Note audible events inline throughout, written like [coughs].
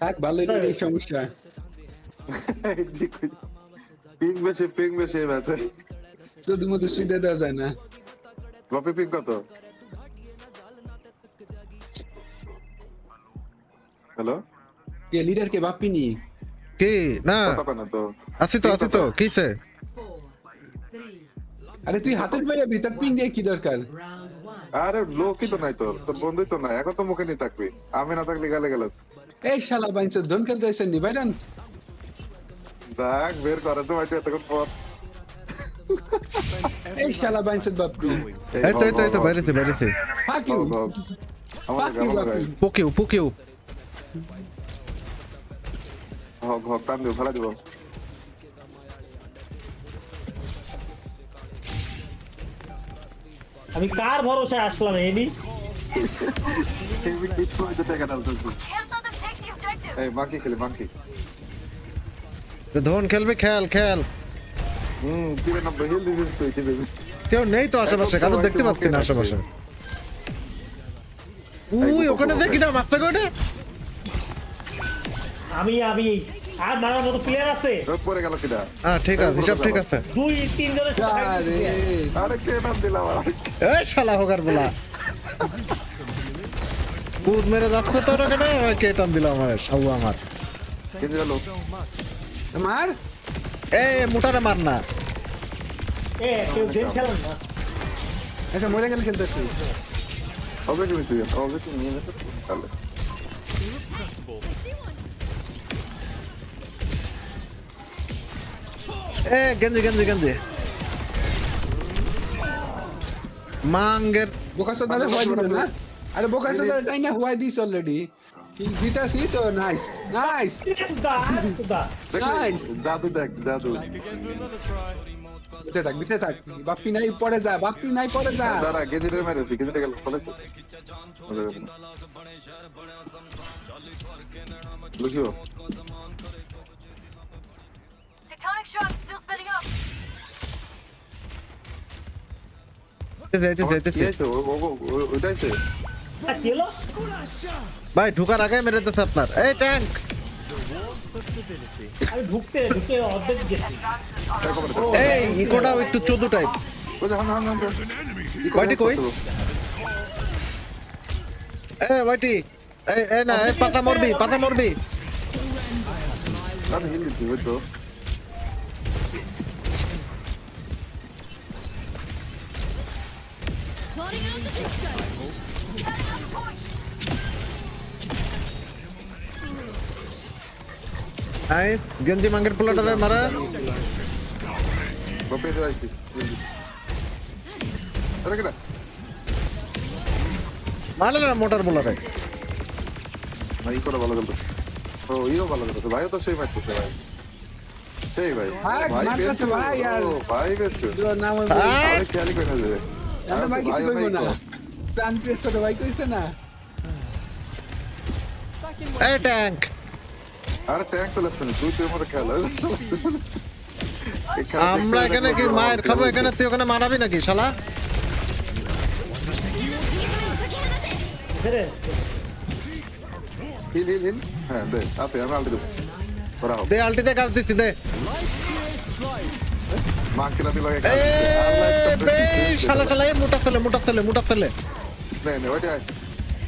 থাক ভালোই করে এই সমস্যা। [laughs] পিং বেশি পিং বেশি এই ম্যাচে। শুধু মতো সিটে দেওয়া যায় না। বাপি পিং কত? হ্যালো কে লিডার কে বাপ্পি নি? না। আছি তো আছি তো কিসে? আরে তুই হাতের বাইরে ভিতর পিং দিয়ে কি দরকার? আরে লোকই তো নাই তোর তোর বন্ধুই তো নাই এখন তো মুখে নিয়ে থাকবি। আমি না থাকলে গালে গেলে এই শালা বাইনছে ধন খেলতে হয়েছেন নি বের করে তো ভাই এতক্ষণ পর। এই শালা বাইনছে বাপ্পি এই তো এই তো এই তো বাইরেছে বাইরেছে। ফাক ইউ হক, হক। টান দিব ফেলা দিব। আমি কার ভরসায় আসলাম এনি এই মাকি খেলি ধন খেলবে খেল খেল। হুম হিল তুই কি দিছিস কেউ নেই তো আশেপাশে কারণ দেখতে পাচ্ছি না আশেপাশে। উই ওখানে দেখি না মাস্টার কোটে আমি আমি। আর মারার মতো প্লেয়ার আছে? পরে গেল কিটা হ্যাঁ ঠিক আছে হিসাব ঠিক আছে। দুই তিন জনের সাথে আরে করতেছি। আরে কে নাম দিলাম আর শালা হোগার বলা। [laughs] কুদ মেরে যাচ্ছে তোর ওখানে কে টান দিল আমার সাউ আমার। কে দিল আমার এই মোটারে মার না। এ কেউ গেম খেলেন না। আচ্ছা মরে গেলে খেলতেছি হবে কি তুই হবে কি নিয়ে তাহলে। এ গেঞ্জি গেঞ্জি গেঞ্জি। মাঙ্গের বোকাসো দারে হোয়াই দিল না? আরে বোকাসো দারে তাই না হোয়াই দিস অলরেডি জিতাছি তো নাইস নাইস. জাদু দেখ জাদু বিতে থাক বিতে থাক বাপ্পি নাই পরে যা বাপ্পি নাই পরে যা দাঁড়া গেজিরে মেরেছি গেজিরে গেল ফলেছে লুসিও Tectonic shock still spinning up. কি যাইতেছে আছে ও ও ও- ওইটাইছে আর কি হলো ভাই, ঢুকার আগে মেরে দিতেছে আপনার। এই ট্যাঙ্ক! চোদ্দ টাইপ কই? এ, ভাইটি না পাতা মরবি পাতা মরবি। নাইস গেঞ্জি মাঙ্গের পোলাটারে মারা বাপে দিয়ে আইছি আরে কেডা মারলে না মোটর বোলারে না ই করে ভালো খেলতেছে। ও ইও ভালো খেলতেছে। ভাইও তো সেই ম্যাচ করছে ভাই। সেই ভাই। ভাই, ভাই বেঁচে ভাই আর- ভাই বেঁচে নাম! আরে খেয়ালি করে না এত ভাই কিছু কইবো না। প্রাণ প্রেস করে ভাই কইছে না? এই ট্যাঙ্ক। আরে ট্যাঙ্ক চলে আসছে তুই তুই মতো খেলা। আমরা এখানে কি মায়ের খাব? এখানে তুই ওখানে মারাবি নাকি শালা? হ্যাঁ দে আলটি দে আলটিতে কাজ দিচ্ছি দে। শালা শালা এ মোটা ছেলে মোটা ছেলে মোটা ছেলে। নে নে ওইটা।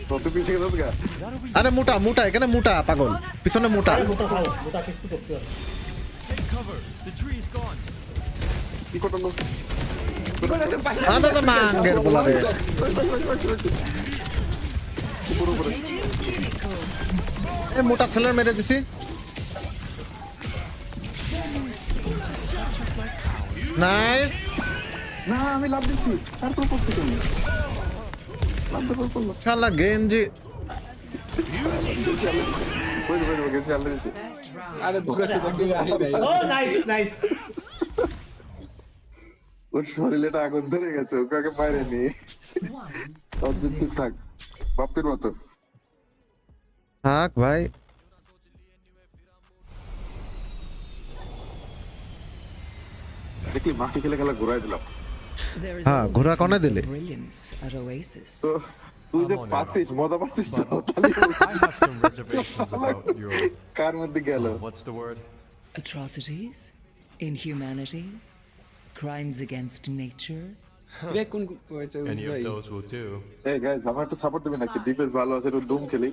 তো তুই পিছিয়ে গেছিস গা? আরে মোটা মোটা এখানে মোটা পাগল। পিছনে মোটা। আরে মোটা মোটা কিছু করতে হবে কি করতো কি করে তো পাই আদা তো মাঙ্গের পোলারে পুরো পুরো মোটা ছেলের মেরে দিছি। নাইস না আমি লাভ দিছি। তারপর করছি তুমি লাভ করল শালা গেঞ্জি। আরে বোকাসো তো ও নাইস নাইস ওর শরীরেটা আগুন ধরে গেছে ওকে আগে বাইরে নি অর্জিত থাক বাপ্পির মতো। থাক ভাই। দেখলি মাটি খেলে খেলা ঘুরাই দিলাম Ah, always ঘোড়া কনে দিলে? তো তুই যে পাচ্ছিস মজা পাচ্ছিস তো কার মধ্যে গেল uh, what's the word? Atrocities, inhumanity, crimes against nature. Any of those will do. এই গাইস আমার একটু সাপোর্ট দিবেন নাকি ডিফেন্স ভালো আছে একটু ডুম খেলি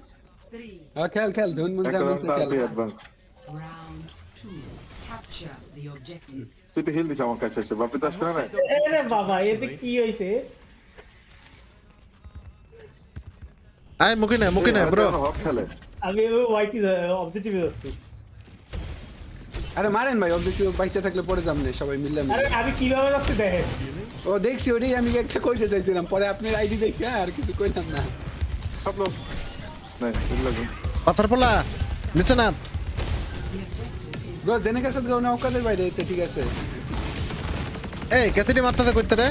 হ্যাঁ, খেল খেল ধন মন মন advance Round. Capture the objective. তুই একটু হিল দিস আমার কাছে এসে বাপি তো আসবে না এরে বাবা এতে কি হয়েছে? আয় মুখে নে মুখে নে ব্রো আমি ওয়াইটি অবজেক্টিভে যাচ্ছি। আরে মারেন ভাই অবজেক্টিভ বাইসে থাকলে পরে যাম না সবাই মিললে আরে আমি কীভাবে যাচ্ছি দেখেন? ও দেখছি ওটাই আমি একটা কইতে চাইছিলাম পরে আপনার আইডি দেখে আর কিছু কইলাম না। সব লোক। লাগবে পাথর পোলা নিচে নাম। ব্রো জেনে গেছে যাও না ওকাদের বাইরে তো ঠিক আছে। এই কেতিনি মারতাছে কইতে রে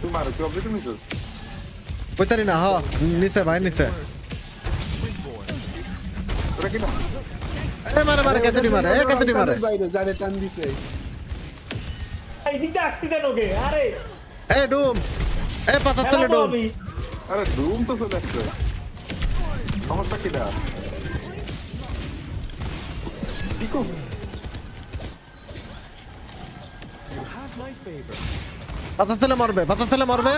তুই মারো তুই অবজেক্ট নিছিস কইতারি না হ নিচে ভাই নিচে। কি না এ মারে মারে কেতিনি মারে এ কেতিনি মারে। বাইরে যারে টান দিছে। এই দিকটা আসছি দেন ওকে আরে। এ ডুম। এ পাথর তলে ডুম। আরে ডুম তো চলে আসছে। সমস্যা কি না ইকো পাথর তলে মরবে পাথর তলে মরবে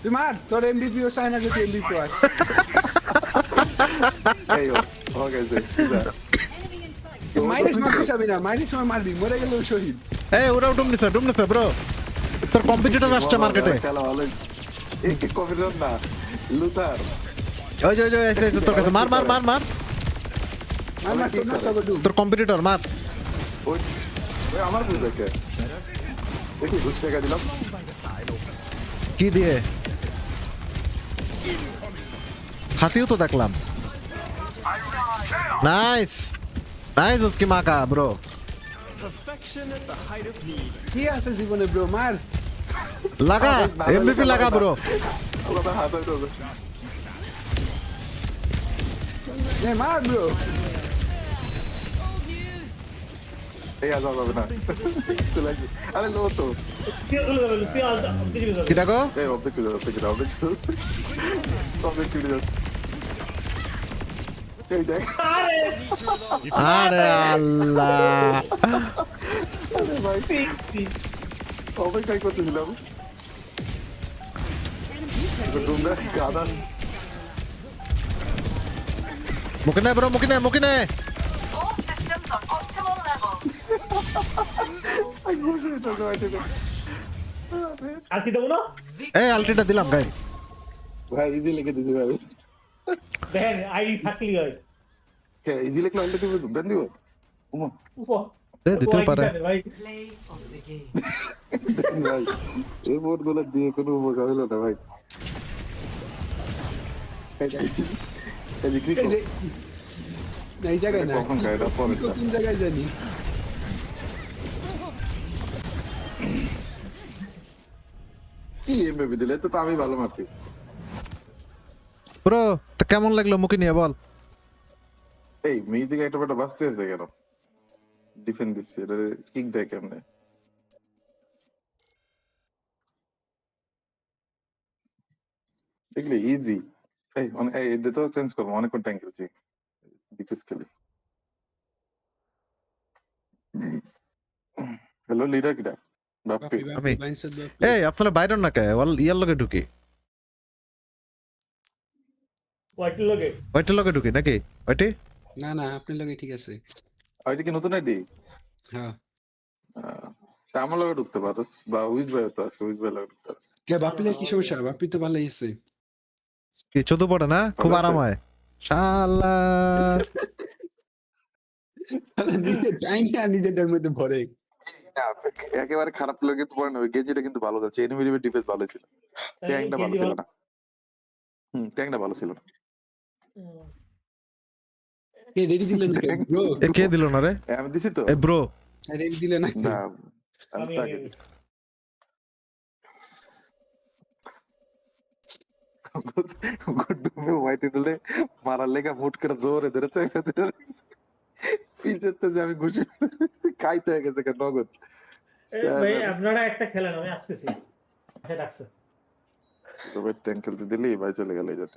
তুই মার তোর এমবিপি ও চায় না যে তুই এমবিপি আস এই ও গেছে মাইনাস মারতে যাবি না মাইনাস সময় মারবি মরে গেলেও শহীদ এ ওরাও ডুম নিছে ডুম নিছে ব্রো তোর কম্পিটিটর আসছে মার্কেটে এই কি কম্পিউটার না লুথার ওই যে ওই যে তোর কাছে মার মার মার মার তোর না তোকে ডুব তোর কম্পিটিটর মার। ওই ওই আমার বুঝ দেখে। দেখি ঘুষ টাকা দিলাম। কি দিয়ে? হাতিও তো দেখলাম। নাইস নাইস উসকি মাকা ব্রো কি আছে জীবনে ব্রো মার। লাগা এমবিপি লাগা। ব্রো ওটা হাত হইতে হবে এ মার ব্রো এই আজ যাবে না। চলে আসবে আরে লো তো। কি? ডাকো এই অবজেক্ট চলে যাচ্ছে কিনা অবজেক্ট চলে যাচ্ছে। অবজেক্ট চলে যাচ্ছে। এই দেখ। আরে। আরে আল্লাহ। আরে ভাই। অপেক্ষাই করতেছিলাম মুখে নে ব্রো মুখে নে মুখে নে। আই বসে তো গাইতে আর কি দেবো না? এই আলটিটা দিলাম গাই ভাই ইজি লিখে দিছি ভাই দেখেন আইডি থাকলেই হয়। কে ইজি লিখলে আলটা দিব দেন দিব? দে পারে। ভাই। ভাই এই বোর্ডগুলো দিয়ে কোনো উপকার হলো না ভাই। এই না কোন জায়গায় জানি। কি দিলে? তো তো আমি ভালো মারছি। ব্রো তো কেমন লাগল মুখে নিয়ে বল। এই মিউজিক একটা বেটা বাঁচতে আছে কেন? ডিফেন্স দিচ্ছে এটা কিক দেয় কেমনে? দেখলি ইজি এই মানে এই এটা তো চেঞ্জ করব অনেকক্ষণ ট্যাঙ্ক খেলছি। ডিফেন্স খেলি। হ্যালো লিডার কিটা? আমি। এই আপনারা বাইরে না কে ওয়াল ইয়ার লগে ঢুকি। লগে? লগে ঢুকি নাকি? না না আপনার লগে ঠিক আছে। ওইটা কি নতুন আইডি? হ্যাঁ। তা আমার লগে ঢুকতে পারোস বা উইজ ভাই তো আছে উইজ ভাই লগে ঢুকতে পারোস। কে বাপিলে কি সমস্যা? বাপি তো ভালোই আছে। কিছু তো পড়ে না? খুব আরাম হয়। শালা। [laughs] নিজে চাই না নিজেদের মধ্যে ভরে। একেবারে খারাপ লাগে কিন্তু পরে গেঞ্জিটা কিন্তু ভালো গেছে এনিমি ডিফেন্স ভালো ছিল ট্যাঙ্কটা ভালো ছিল না হুম ট্যাঙ্কটা ভালো ছিল না কে দিল না রে আমি দিছি তো এ ব্রো রেডি দিলেন না আমি তাকে দিছি গুড্ডুমে হোয়াইট মারার লেগা মুট করে জোরে পিছেতে যে আমি ঘুষি খাইতে হয়ে গেছে নগদ? ভাই আপনারা একটা খেলেন আমি আসতেছি। হ্যাঁ ডাকছে। তবে ট্যাঙ্ক খেলতে দিলি ভাই চলে গেল এই জন্য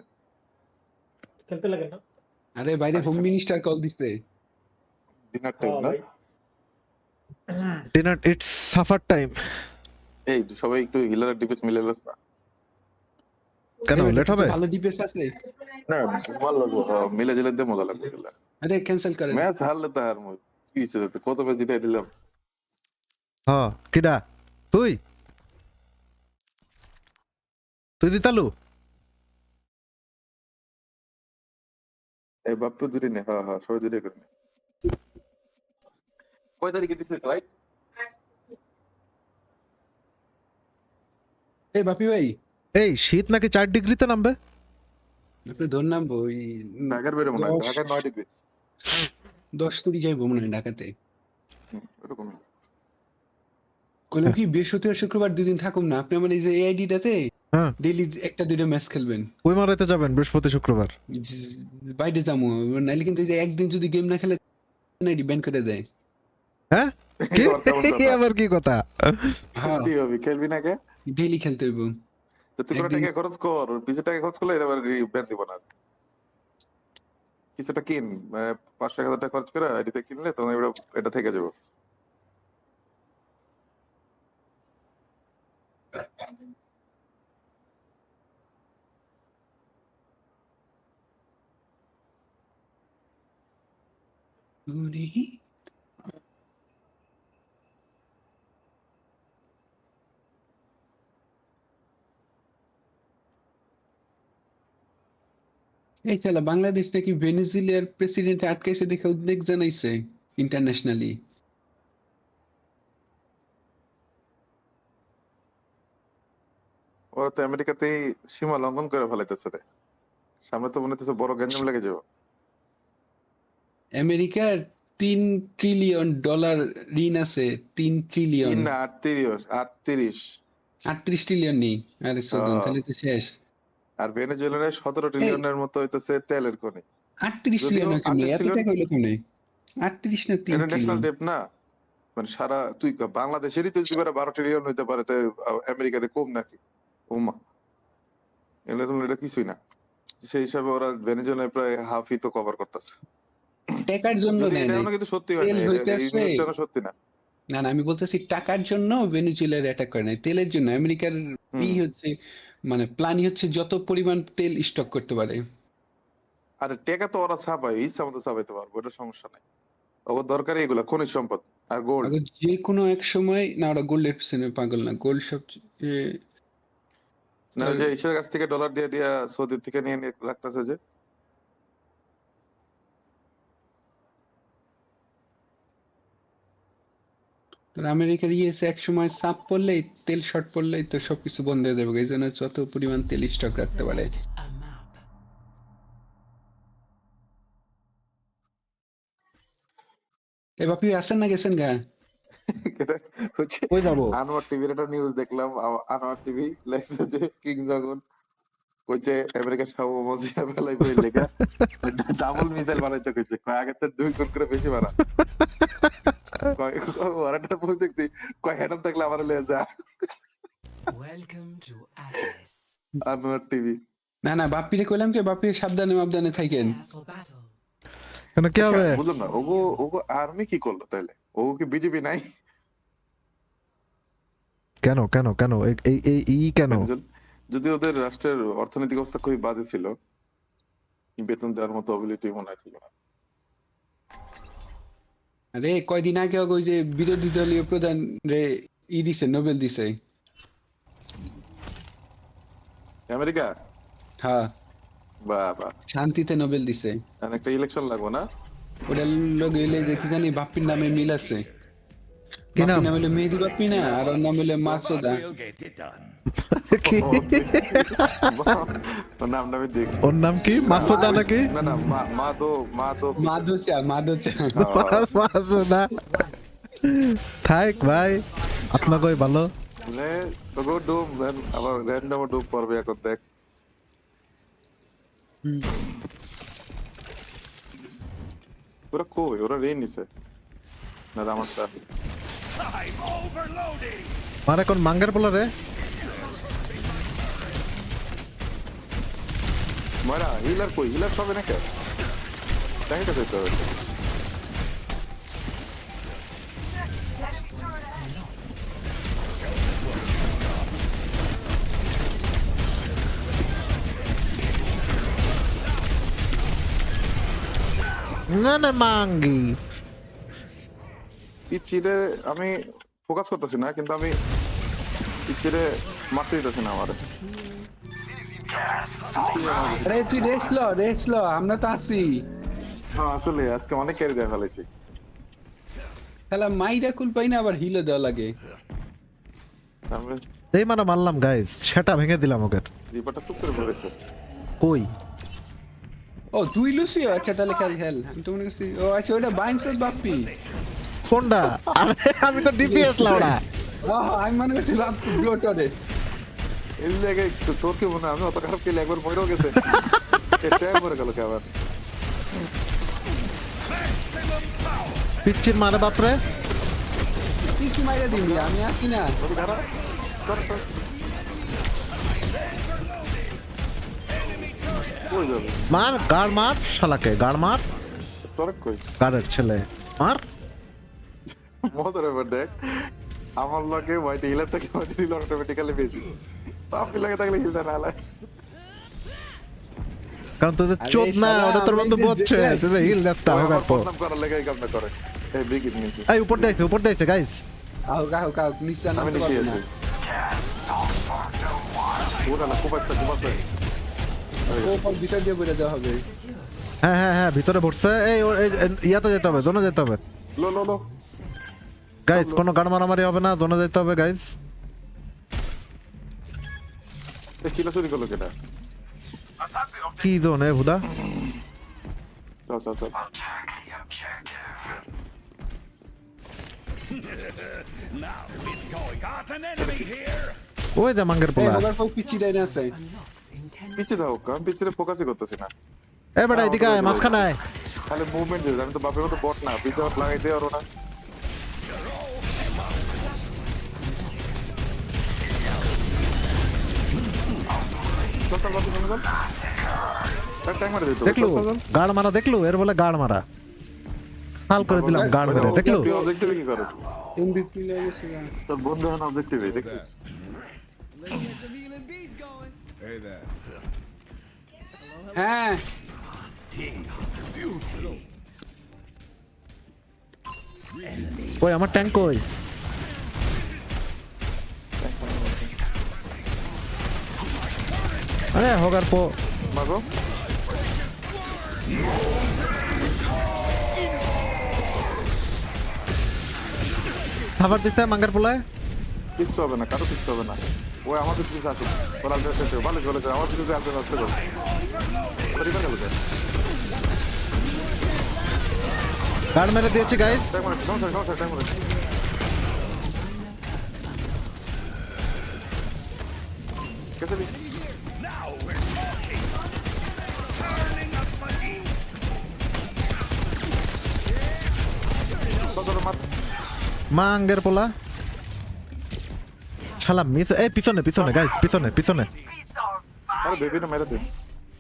খেলতে লাগে না? আরে বাইরে হোম মিনিস্টার কল দিছে। ডিনার টাইম হ্যাঁ না? ডিনার ইটস সাফার টাইম এই সবাই একটু হিলার ডিফেন্স মিলে লাস না? কেন? লেট হবে? ভালো ডিফেন্স আছে। না ভালো লাগবে মিলে জিলে দিয়ে মজা লাগবে আরে ক্যান্সেল করেন। ম্যাচ হারলে তো হার মুই কি তাতে? কত ম্যাচ জিতাই দিলাম? হ কিডা তুই? তুই দিতালু এই বাপ্পু দুটি নে হ্যাঁ হ্যাঁ সবাই দুটি করে কয় তারিখে দিছে রাইট এই বাপি ভাই। এই শীত নাকি চার ডিগ্রিতে নামবে? আপনি ধর নাম ওই ঢাকার বেরো ঢাকার নয় ডিগ্রি। দশ তুরি যাইবো মনে হয় ঢাকাতে। এরকমই কইলাম কি বৃহস্পতিবার শুক্রবার দুদিন থাকুম না। আপনি আমার এই যে এআইডিটাতে হ্যাঁ। ডেইলি একটা দুইটা ম্যাচ খেলবেন। ওই মারাইতে যাবেন বৃহস্পতি শুক্রবার? বাইরে যাব। নাইলে কিন্তু এই যে একদিন যদি গেম না খেলে আইডি ব্যান করে দেয়। হ্যাঁ? কি? আবার কি কথা? হ্যাঁ। খেলবি না কে? ডেইলি খেলতে হইব। তুই একদিন- টাকা খরচ কর পিছে টাকা খরচ করলে এটা আবার ব্যান দিব না। কিছুটা কিন পাঁচশো এক হাজার টাকা খরচ করে আইডিতে কিনলে তখন এটা এটা থেকে যাব। এই খেলা বাংলাদেশ নাকি ভেনেজুয়েলার প্রেসিডেন্ট আটকাইছে দেখে উদ্বেগ জানাইছে ইন্টারন্যাশনালি ওরা তো আমেরিকাতেই সীমা লঙ্ঘন করে ফেলাইতেছে রে। সামনে তো মনে হচ্ছে বড় গ্যাঞ্জাম লেগে যাব। আমেরিকার তিন ট্রিলিয়ন ডলার ঋণ আছে তিন ট্রিলিয়ন না আটত্রিশ আটত্রিশ। আটত্রিশ ট্রিলিয়ন নেই। আরে আহ। তাহলে তো শেষ। আর ভেনেজুয়েলার সতেরো ট্রিলিয়নের মতো হইতেছে তেলের খনি। আটত্রিশ ট্রিলিয়ন কেমনে 38 এত trillion- টাকা হইল কেমনে আটত্রিশ না তিন ইন্টারন্যাশনাল ডেপ না। মানে সারা তুই বাংলাদেশেরই তুই বারো ট্রিলিয়ন হইতে পারে তো আমেরিকাতে কম নাকি? ওমা। এগুলো তো এটা কিছুই না। সেই হিসাবে ওরা ভেনেজুয়েলায় প্রায় হাফই তো কভার করতেছে। টাকার জন্য কিন্তু সত্যি হয় না সত্যি না। না না আমি বলতেছি টাকার জন্য ভেনেজুয়েলার অ্যাটাক করে নাই। তেলের জন্য। আমেরিকার ই হচ্ছে মানে প্ল্যানই হচ্ছে যত পরিমাণ তেল স্টক করতে পারে। আরে টেকা তো ওরা ছাপায় ইচ্ছা মতো ছাপাইতে পারব এটা সমস্যা নাই। ওর দরকার এগুলা খনিজ সম্পদ আর গোল্ড আগে যে কোনো এক সময় না ওরা গোল্ডের পিছনে পাগল না গোল্ড সবচেয়ে না যে ঈশ্বরের কাছ থেকে ডলার দিয়ে দিয়া সৌদির থেকে নিয়ে নিয়ে রাখতেছে যে। আমেরিকার ইয়েছে এক সময় চাপ পড়লেই তেল শর্ট পড়লেই তো সবকিছু বন্ধ হয়ে যাবে এই জন্য যত পরিমাণ তেল স্টক রাখতে পারে। এ বাপি আসেন না গেছেন গা? এটা কই যাব? আনোয়ার টিভির একটা নিউজ দেখলাম আনোয়ার টিভি লেখছে যে কিং জগন কইছে আমেরিকার সার্বভৌমত্ব বেলায় বই লেখা ডাবল মিসাইল বানাইতে কইছে আগে তো দুই গুণ করে বেশি বানা। কয় ওর একটা দেখছি। কয় হ্যাডম থাকলে আমার লিয়ে যা। To Atlas. আনোয়ার টিভি। না না বাপিরে কইলাম কি বাপি সাবধানে মাবধানে থাকেন. কেন কি হবে? বুঝলাম না ওগো ওগো আর্মি কি করল তাইলে? ওগো কি বিজেপি নাই? কেন কেন কেন? এই- এই ই কেন? যদি- যদি ওদের রাষ্ট্রের অর্থনৈতিক অবস্থা খুবই বাজে ছিল বেতন দেওয়ার মতো অবিলিটি মনে হয় ছিল না। আরে কয়দিন আগে ওই যে বিরোধী দলীয় প্রধান রে ই দিছে নোবেল দিছে। আমেরিকা? হ্যাঁ। বা বা শান্তিতে নোবেল দিছে। একটা ইলেকশন লাগবো না? ওটা লোক এলে যে কি জানি বাপ্পির নামে মিল আছে। কি নাম? নাম হলো মেহেদি বাপ্পি না আর ওর নাম হলো মাসুদা কি? ওর নামটা আমি দেখছি ওর নাম কি মাসুদা নাকি না না মা মা দো মা দো মাদুচা মাদুচা মাসুদা থাক ভাই আপনাকে ভালো তোকে ডুব আবার র্যান্ডম ডুব পড়বে এখন দেখ ওরা কই ওরা রেন নিছে না আমারটা মানে কোন মাঙ্গার বলা রে ময়রা হিলার কই হিলার সবে নাকি দেখে তো হবে না না মাঙ্গি পিচিরে আমি ফোকাস করতেছি না কিন্তু আমি পিচিরে মারতে দিতেছি না আমার। আরে তুই রেস্ট ল রেস্ট ল আমরা তো আছি। হ্যাঁ আসলে আজকে অনেক ক্যারি দেওয়া ফেলেছি। খেলা মাইরা কুল পাই না আবার হিলে দেওয়া লাগে। তারপরে? এই মানে মারলাম গাইস সেটা ভেঙে দিলাম ওকে। রিপারটা চুপ করে পড়েছে কই? ও তুই লুসি আচ্ছা তাহলে খেল খেল। আমি তো মনে করছি ও আচ্ছা ওটা বাইন্সের বাপ্পি। কোনটা আরে আমি তো ডিপিএস লাউড়া। আমি মনে করছি বাপ্পি ব্লোটরে এই জায়গায় তোর কি মনে হয়? আমি অত খারাপ খেলে একবার মরেও গেছে। [laughs] গেল কে আবার? পিচ্চির মারে বাপরে তুই কি মাইরা দিবি আমি আছি না। মার গাড় মার শালাকে গাড় মার। তোর কই? গাড়ের ছেলে। মার। মজার ব্যাপার দেখ আমার লগে হোয়াইট হিলার থেকে হোয়াইট হিল অটোমেটিক্যালি বেশি। পাপি লাগে থাকলে হিলটা না আলায় কারণ তোদের চোদ না ওটা তোর বন্ধু বলছে তোদের হিল দেখতে হবে করার লেগে এই কামটা করে। এই ব্রিগেড নিয়েছি। এই উপর দিয়েছে উপর দিয়েছে গাইস আহ কাহ কাহ নিচে আমি নিচে আছি ওরা না কুপাচ্ছে কুপাচ্ছে ও পর ভিতর দিয়ে বেরো দেওয়া হবে। হ্যাঁ হ্যাঁ হ্যাঁ ভিতরে ভরছে। এই- ইয়াতে যেতে হবে জোনে যেতে হবে। লো লো লো। গাইস কোনো গাড় মারামারি হবে না জোনে যেতে হবে গাইস এই চুরি করল কেটা? কি জোন এ ভুদা চল চল চল ওই মাঙ্গের পোলা। ওভার ফল পিচি দেয় না আছে। Unlocks in 10 পিছিয়ে দাও আমি পিছিয়ে ফোকাসই করতেছি না। এ বেটা এদিকে আয় মাঝখানে আয়। খালি মুভমেন্ট দিতে আমি তো বাপের মতো বট না পিছিয়ে হাত লাগাই দিয়ে দেখলু? গাড় মারা দেখলু? এর বলে গাড় মারা। হাল করে দিলাম গাড় মেরে দেখলু? তুই কি করিস এমবিপি লেগে তোর বন্ধু এখন অবজেক্টিভে দেখিস হ্যাঁ। ওই আমার ট্যাঙ্ক কই? আরে হোগার পো। মাগো। খাবার দিতে মাঙ্গার পোলায়? কিচ্ছু হবে না কারও কিচ্ছু হবে না। ওই আমার পিছু পিছু আসুক। ওর শেষ ভালো চলেছে আমার পিছু আলট্রা আসতে করো পরিবার গেল গাড় মেরে দিয়েছি গাইস টাইম মাঙ্গের পোলা। শালা মিস এই পিছনে পিছনে গাইস পিছনে পিছনে। আরে বেবি না মেরে দে।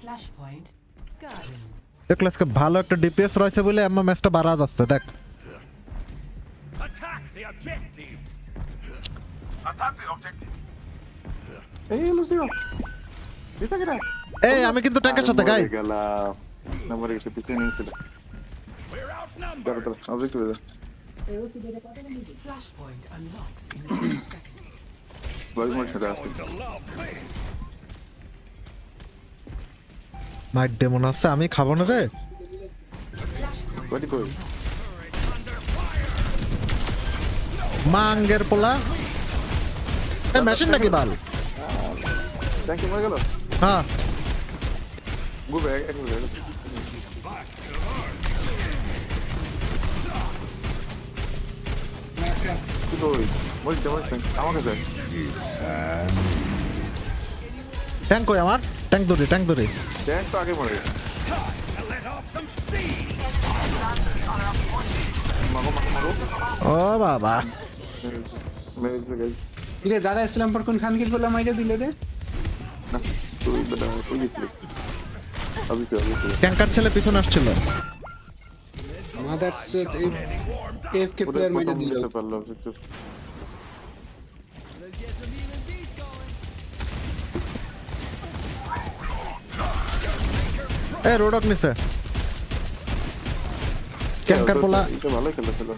flashpoint garden. দেখল আজকে ভালো একটা ডিপিএস রয়েছে বলে আমার ম্যাচটা বাড়া যাচ্ছে দেখ। এই লুসিও। দিতা কেডা এই আমি কিন্তু ট্যাঙ্কের সাথে গাই গেলাম। নাম্বার নিয়েছিল objective Flashpoint unlocks in 10 [coughs] seconds. মোর সাথে আসছে মাইট ডেমন আছে আমি খাব না রে। মাঙ্গের পোলা। এই মেশিন নাকি বাল? থ্যাংক ইউ মরে গেল? হ্যাঁ। কি কই মরিস মরিস আমার কাছে ট্যাঙ্ক কই আমার ট্যাঙ্ক ধরি ট্যাঙ্ক ধরি ট্যাঙ্ক তো আগে মরে ও বাবা কিরে দাদা ইসলাম পর কোন খানকির বলে মাইরা দিল রে না তুই তো তুই গেছিলি অবশ্যই অবশ্যই ট্যাঙ্কার ছেলে পিছনে আসছিল মাদার এফকে ওটা প্লেয়ার মেরে প্রথম দিল নিতে পারল অবজেক্টিভ এ রোডক নিছে ট্যাঙ্কার পোলা এটা ভালোই খেলেছিল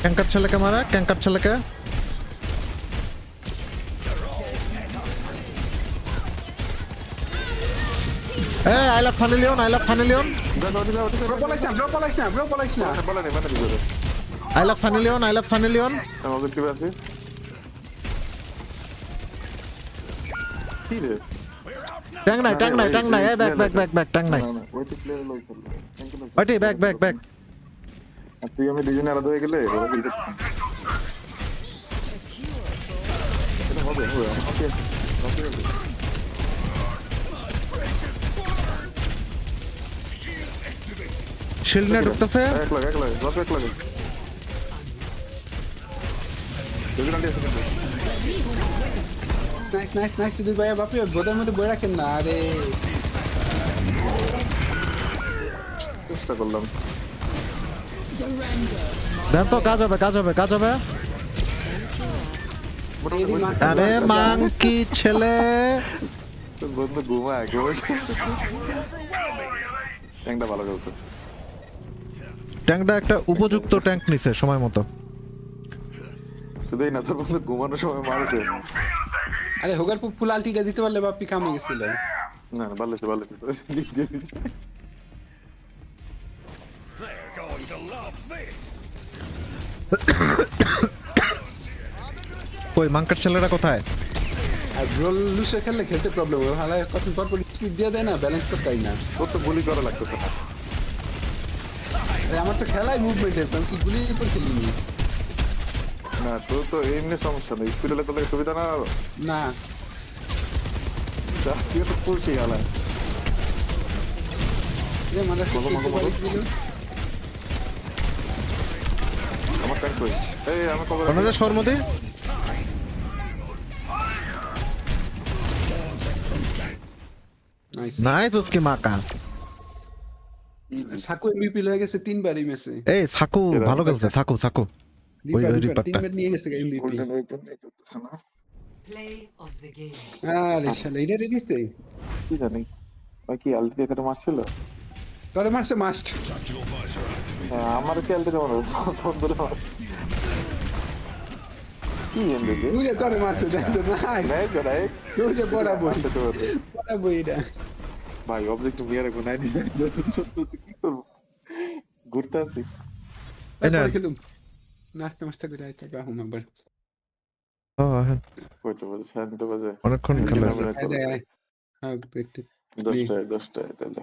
ট্যাঙ্কার ছেলেকে মারা ট্যাঙ্কার ছেলেকে এ, I love funny Leone, I love funny Leone? I love funny Leone, I love funny Leone. ট্যাং নাই ট্যাং নাই ট্যাং নাই। ব্যাক ব্যাক ব্যাক ব্যাক ট্যাং নাই। ওইটি ব্যাক ব্যাক ব্যাক। তুই আমি দুজনে আলাদা হয়ে গেলে হবে হবে শিল্ড নিয়ে ঢুকতেছে। এক লাগে এক লাগে বাকি এক লাগে দুজন আন্টি আছে কিন্তু নাইস নাইস নাইস দুই ভাইয়া। বাপি বোধের মধ্যে বই রাখেন না আরে। চেষ্টা করলাম। দেন তো কাজ হবে কাজ হবে কাজ হবে। আরে মাংকি ছেলে। বন্ধু ট্যাংটা ভালো খেলছে। ট্যাঙ্কটা একটা উপযুক্ত ট্যাঙ্ক নিছে সময় মতো। শুধুই না তোর বন্ধু ঘুমানোর সময় মারছে। আরে হোগার ফুল আলটিটা দিতে পারলে বাপি কামে গেছিল। না না ভালো ভালো কই মাংকার ছেলেরা কোথায়? আর রোল লুসে খেললে খেলতে প্রবলেম হয় ভালো কত পর স্পিড দিয়ে দেয় না ব্যালেন্স করতে না। তোর তো গুলি করা লাগতেছে আমার তো খেলাই মুভমেন্টের আমি কি গুলি উপর খেলিনি না তোর তো এমনি সমস্যা নেই। স্পিড হলে তোর সুবিধা না আরও? না। তুই তো বলো, বলো। আমার ট্যাঙ্ক কই? এই আমার সাকু এমভিপি হয়ে গেছে তিনবারই ম্যাচে এই সাকু ভালো খেলছে সাকু সাকু। ওই- ওই রিপারটা। নিয়ে গেছে না? Play of the game. আরে শালা এটা দিছে কি জানি। ওই কি আলতি দিয়ে কেটে মারছিল? তোরে মারছে মাস্ট হ্যাঁ, আমার কি আলতি কেমন বন্ধুরা মারছে। কি এমবিবি তুই তোরে মারছে দেখছ নাই নাই। তুই যে তো পারে। বরাবর এটা। ভাই অবজেক্ট নিয়ে রাখব নাই কি করব? ঘুরতে আসি। এই না। পরে খেলুম। নাচতে মাস্তে করে আইতে বাহুম আবার। হ্যাঁ, অনেকক্ষণ খেলা হ্যাঁ দশটায় দশটায় তাহলে।